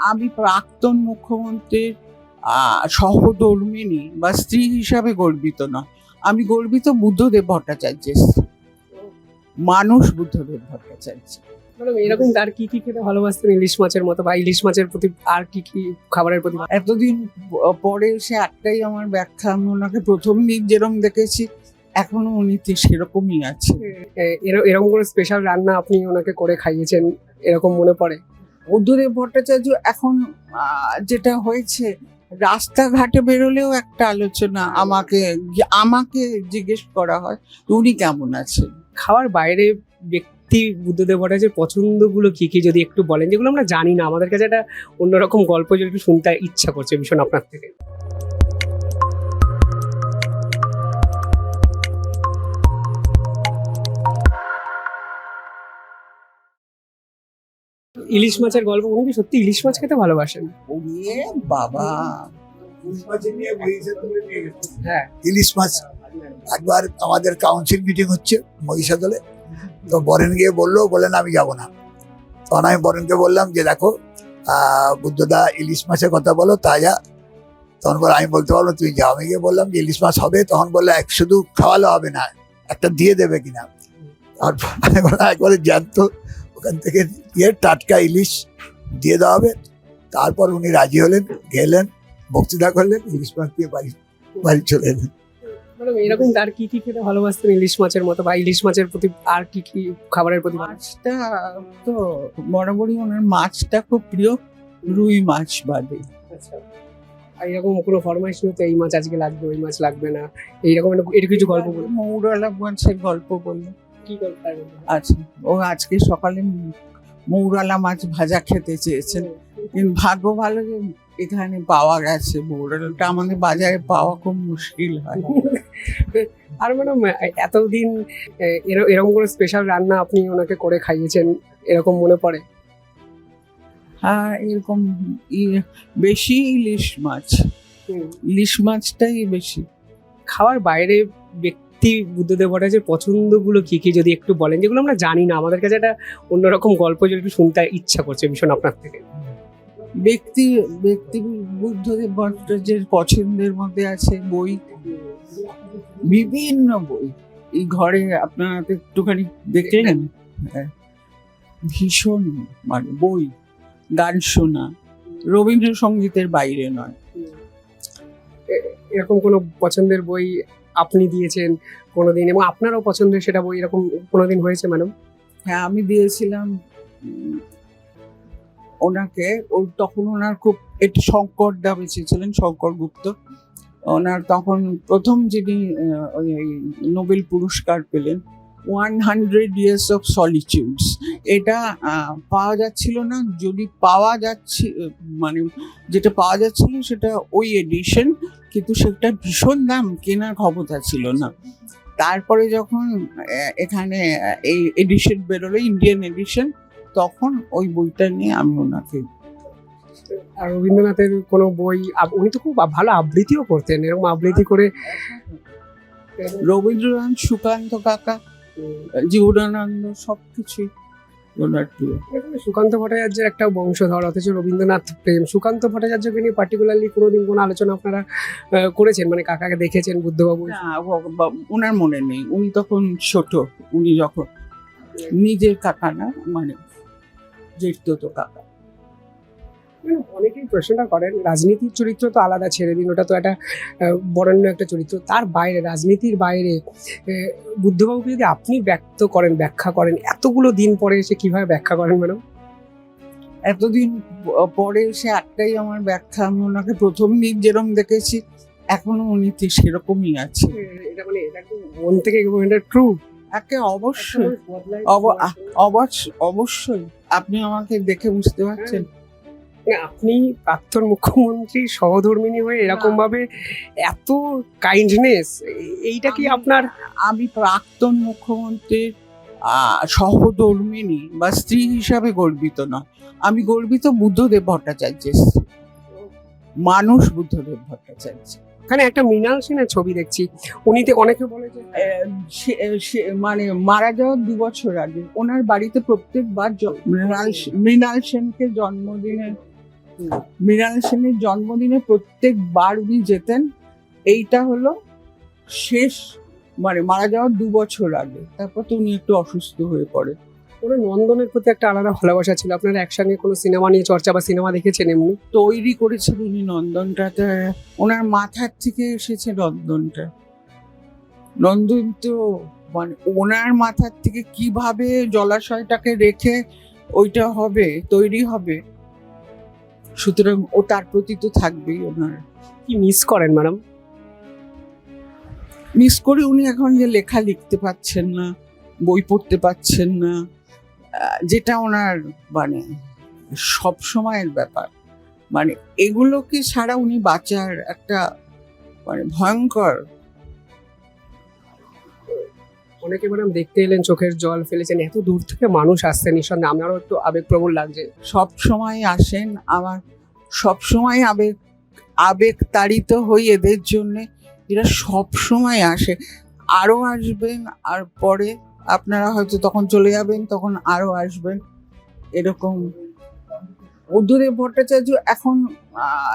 আমি প্রাক্তন মুখ্যমন্ত্রীর সহধর্মিনী বা স্ত্রী হিসাবে গর্বিত না আমি গর্বিত বুদ্ধদেব ভট্টাচার্যের। মানুষ বুদ্ধদেব ভট্টাচার্য। ম্যাডাম এরকম আর কি কি খেতে ভালোবাসতেন? ইলিশ মাছের মতো বা ইলিশ মাছের প্রতি আর কি কি খাবারের প্রতি এতদিন পরে এসে একটাই আমার ব্যাখ্যা আমি ওনাকে প্রথম দিন যেরকম দেখেছি এখনও উনি সেরকমই আছে এর- এরকম কোনো স্পেশাল রান্না আপনি ওনাকে করে খাইয়েছেন এরকম মনে পড়ে? বুদ্ধদেব ভট্টাচার্য এখন যেটা হয়েছে, রাস্তাঘাটে বেরোলেও একটা আলোচনা আমাকে আমাকে জিজ্ঞেস করা হয়, উনি কেমন আছেন? খাওয়ার বাইরে ব্যক্তি বুদ্ধদেব ভট্টাচার্যের পছন্দগুলো কী কী যদি একটু বলেন, যেগুলো আমরা জানি না, আমাদের কাছে একটা অন্যরকম গল্প যদি শুনতে ইচ্ছা করছে ভীষণ আপনার থেকে। ইলিশ মাছের গল্প উনি কি সত্যি ইলিশ মাছ খেতে ভালোবাসেন? ওরে বাবা। হ্যাঁ। ইলিশ মাছ একবার আমাদের কাউন্সিল মিটিং হচ্ছে মহিষাদলে। তো বরেন গিয়ে বলল বলেন আমি যাব না। তখন আমি বরেনকে বললাম যে দেখো বুদ্ধদা ইলিশ মাছের কথা বলো তাজা। তখন বলে আমি বলতে পারব তুই যাও। আমি গিয়ে বললাম যে ইলিশ মাছ হবে? তখন বলল এক শুধু খাওয়ালে হবে না একটা দিয়ে দেবে কিনা? বললাম একবারে জ্যান্ত ওখান থেকে দিয়ে টাটকা ইলিশ দিয়ে দেওয়া হবে। তারপর উনি রাজি হলেন গেলেন বক্তৃতা করলেন ইলিশ মাছ দিয়ে বাড়ি বাড়ি চলে এলেন। এরকম আর কি কি খেতে ভালোবাসতেন ইলিশ মাছের মতো বা ইলিশ মাছের প্রতি আর কি কি খাবারের প্রতি মাছটা তো বরাবরই ওনার মাছটা খুব প্রিয় রুই মাছ বাদে। আচ্ছা। এরকম কোনো ফরমাইশ হতো এই মাছ আজকে লাগবে ওই মাছ লাগবে না এইরকম একটা এটা কিছু গল্প বলুন। মৌরলা মাছের গল্প বলল আচ্ছা ও আজকে সকালে মৌরালা মাছ ভাজা খেতে চেয়েছেন। ভাগ্য ভালো যে এখানে পাওয়া গেছে মৌরালাটা আমাদের বাজারে পাওয়া খুব মুশকিল হয়। আর ম্যাডাম এতদিন এর- এরকম কোনো স্পেশাল রান্না আপনি ওনাকে করে খাইয়েছেন এরকম মনে পড়ে? হ্যাঁ এরকম বেশি ইলিশ মাছ। ইলিশ মাছটাই বেশি। খাওয়ার বাইরে ব্যক্তি বুদ্ধদেব ভট্টাচার্যের পছন্দগুলো কি কি যদি একটু বলেন যেগুলো আমরা জানি না। আমাদের কাছে একটা অন্যরকম গল্প যদি একটু শুনতে ইচ্ছা করছে ভীষণ আপনার থেকে। ব্যক্তি ব্যক্তি বুদ্ধদেব ভট্টাচার্যের পছন্দের মধ্যে আছে বই। বিভিন্ন বই। এই ঘরে আপনারা একটুখানি দেখলেন হ্যাঁ। ভীষণ মানে বই গান শোনা রবীন্দ্রসঙ্গীতের বাইরে নয়। এরকম কোনো পছন্দের বই আপনি দিয়েছেন কোনোদিন এবং আপনারও পছন্দের সেটা বই এরকম কোনোদিন হয়েছে ম্যাডাম হ্যাঁ আমি দিয়েছিলাম ওনাকে, ও তখন ওনার খুব একটি শঙ্কর দা বেঁচেছিলেন শঙ্কর গুপ্ত। ওনার তখন প্রথম যিনি নোবেল পুরস্কার পেলেন, one hundred years of solitudes এটা পাওয়া যাচ্ছিল না। যদি পাওয়া যাচ্ছে মানে যেটা পাওয়া যাচ্ছিল সেটা ওই এডিশন কিন্তু সেটা ভীষণ দাম কেনার ক্ষমতা ছিল না। তারপরে যখন এখানে এই এডিশন বেরোলো ইন্ডিয়ান এডিশন তখন ওই বইটা নিয়ে আমি ওনাকে আর রবীন্দ্রনাথের কোনো বই উনি তো খুব ভালো আবৃত্তিও করতেন। এরকম আবৃত্তি করে রবীন্দ্রনাথ সুকান্ত কাকা জীবনানন্দ সব কিছুই ওনার সুকান্ত ভট্টাচার্যের একটা বংশধর অথচ রবীন্দ্রনাথ প্রেম। সুকান্ত ভট্টাচার্যকে নিয়ে পার্টিকুলারলি কোনোদিন কোনো আলোচনা আপনারা করেছেন? মানে কাকাকে দেখেছেন বুদ্ধবাবু? ওনার মনে নেই। উনি তখন ছোট। উনি যখন নিজের কাকা না মানে জেঠতো কাকা। মানে অনেকেই প্রশ্নটা করেন রাজনীতির চরিত্র তো আলাদা ছেড়ে দিন ওটা তো একটা বরেণ্য একটা চরিত্র। তার বাইরে রাজনীতির বাইরে বুদ্ধবাবুকে যদি আপনি ব্যক্ত করেন ব্যাখ্যা করেন এতগুলো দিন পরে এসে কীভাবে ব্যাখ্যা করেন ম্যাডাম? এতদিন পরে এসে একটাই আমার ব্যাখ্যা আমি ওনাকে প্রথম দিন যেরকম দেখেছি এখনও উনি তো সেরকমই আছে। এটা মানে এটা মন থেকে এটা ট্রু একে অবশ্যই অব- অবশ্য- অবশ্যই আপনি আমাকে দেখে বুঝতে পারছেন। আপনি প্রাক্তন মুখ্যমন্ত্রী সহধর্মিনী হয়ে এরকম ভাবে এত কাইন্ডনেস এইটা কি আপনার আমি প্রাক্তন মুখ্যমন্ত্রীর সহধর্মিনী বা স্ত্রী হিসাবে গর্বিত না আমি গর্বিত বুদ্ধদেব ভট্টাচার্যের। মানুষ বুদ্ধদেব ভট্টাচার্য। এখানে একটা মৃণাল সেনের ছবি দেখছি। উনি তো অনেকে বলে যে মানে মারা যাওয়ার দু বছর আগে ওনার বাড়িতে প্রত্যেকবার মৃণাল মৃণাল সেনকে জন্মদিনে মৃণাল সেনের জন্মদিনে প্রত্যেকবার উনি যেতেন এইটা হলো শেষ মানে মারা যাওয়ার দু বছর আগে। তারপর তো উনি একটু অসুস্থ হয়ে পড়ে। ওনার নন্দনের প্রতি একটা আলাদা ভালোবাসা ছিল? আপনারা একসঙ্গে কোনো সিনেমা নিয়ে চর্চা বা সিনেমা দেখেছেন এমনি? তৈরি করেছেন উনি নন্দনটাতে। ওনার মাথার থেকে এসেছে নন্দনটা। নন্দন তো মানে ওনার মাথার থেকে কীভাবে জলাশয়টাকে রেখে ওইটা হবে তৈরি হবে সুতরাং ও তার প্রতি তো থাকবেই ওনার। কি মিস করেন ম্যাডাম মিস করে উনি এখন যে লেখা লিখতে পাচ্ছেন না বই পড়তে পাচ্ছেন না যেটা ওনার মানে সব সময়ের ব্যাপার। মানে এগুলোকে ছাড়া উনি বাঁচার একটা মানে ভয়ঙ্কর অনেকে ম্যাডাম দেখতে এলেন, চোখের জল ফেলেছেন, এত দূর থেকে মানুষ আসছে নিঃসন্দেহে আমারও একটু আবেগপ্রবণ লাগছে। সব সময় আসেন, আমার সব সময় আবেগ আবেগ তাড়িত হই এদের জন্যে। এরা সব সময় আসে। আরও আসবেন, আর পরে আপনারা হয়তো তখন চলে যাবেন, তখন আরও আসবেন। এরকম। উদ্ধদেব ভট্টাচার্য এখন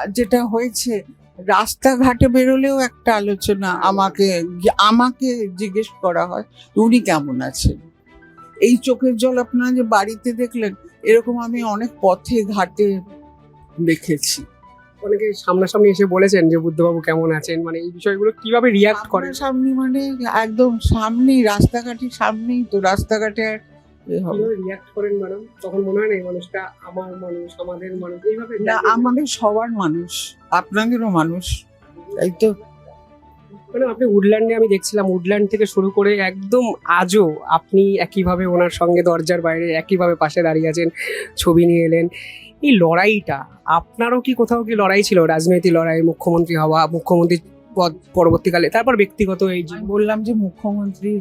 যেটা হয়েছে রাস্তাঘাটে বেরোলেও একটা আলোচনা আমাকে আমাকে জিজ্ঞেস করা হয় উনি কেমন আছেন? এই চোখের জল আপনারা যে বাড়িতে দেখলেন এরকম আমি অনেক পথে ঘাটে দেখেছি। অনেকে সামনাসামনি এসে বলেছেন যে বুদ্ধবাবু কেমন আছেন? মানে এই বিষয়গুলো কীভাবে রিয়াক্ট করেন সামনে মানে একদম সামনেই রাস্তাঘাটের সামনেই তো রাস্তাঘাটে আর রিয়াক্ট করেন ম্যাডাম তখন মনে হয় না এই মানুষটা আমার মানুষ আমাদের মানুষ এইভাবে না আমাদের সবার মানুষ আপনাদেরও মানুষ তাই তো। মানে আপনি উডল্যান্ডে আমি দেখছিলাম উডল্যান্ড থেকে শুরু করে একদম আজও আপনি একইভাবে ওনার সঙ্গে দরজার বাইরে একইভাবে পাশে দাঁড়িয়ে আছেন ছবি নিয়ে এলেন। এই লড়াইটা আপনারও কি কোথাও কি লড়াই ছিল? রাজনৈতিক লড়াই মুখ্যমন্ত্রী হওয়া মুখ্যমন্ত্রী পদ পরবর্তীকালে তারপর ব্যক্তিগত এই যে বললাম যে মুখ্যমন্ত্রী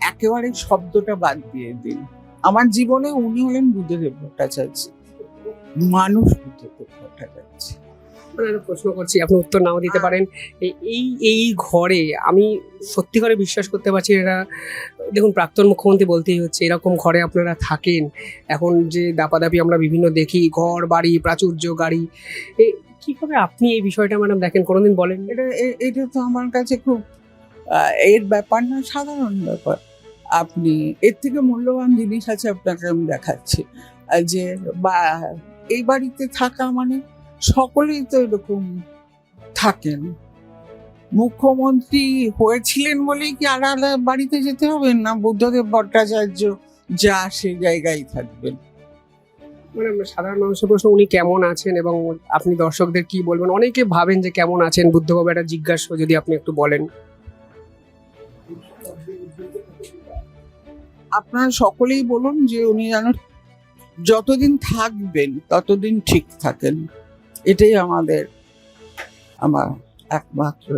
একেবারে শব্দটা বাদ দিয়ে দিন। আমার জীবনে উনি হলেন বুদ্ধদেব ভট্টাচার্য। মানুষ বুদ্ধদেব ভট্টাচার্য। প্রশ্ন করছি আপনি উত্তর নাও দিতে পারেন। এই- এই ঘরে আমি সত্যি করে বিশ্বাস করতে পারছি এরা দেখুন প্রাক্তন মুখ্যমন্ত্রী বলতেই হচ্ছে এরকম ঘরে আপনারা থাকেন। এখন যে দাপাদাপি আমরা বিভিন্ন দেখি ঘর বাড়ি প্রাচুর্য গাড়ি। কীভাবে আপনি এই বিষয়টা ম্যাডাম দেখেন? কোনোদিন বলেন এটা এটা তো আমার কাছে খুব এর ব্যাপার না, সাধারণ ব্যাপার। আপনি, এর থেকে মূল্যবান জিনিস আছে আপনাকে আমি দেখাচ্ছি। যে বা, এই বাড়িতে থাকা মানে সকলেই তো এরকম থাকেন। মুখ্যমন্ত্রী হয়েছিলেন বলেই কি আলাদা বাড়িতে যেতে হবে না? বুদ্ধদেব ভট্টাচার্য যা সে জায়গায় থাকবেন। মানে সাধারণ মানুষের প্রশ্ন, উনি কেমন আছেন এবং আপনি দর্শকদের কি বলবেন? অনেকে ভাবেন যে কেমন আছেন, বুদ্ধবাবু একটা জিজ্ঞাসা যদি আপনি একটু বলেন। আপনারা সকলেই বলুন যে উনি যেন যতদিন থাকবেন, ততদিন ঠিক থাকেন। এটাই আমাদের, আমার একমাত্র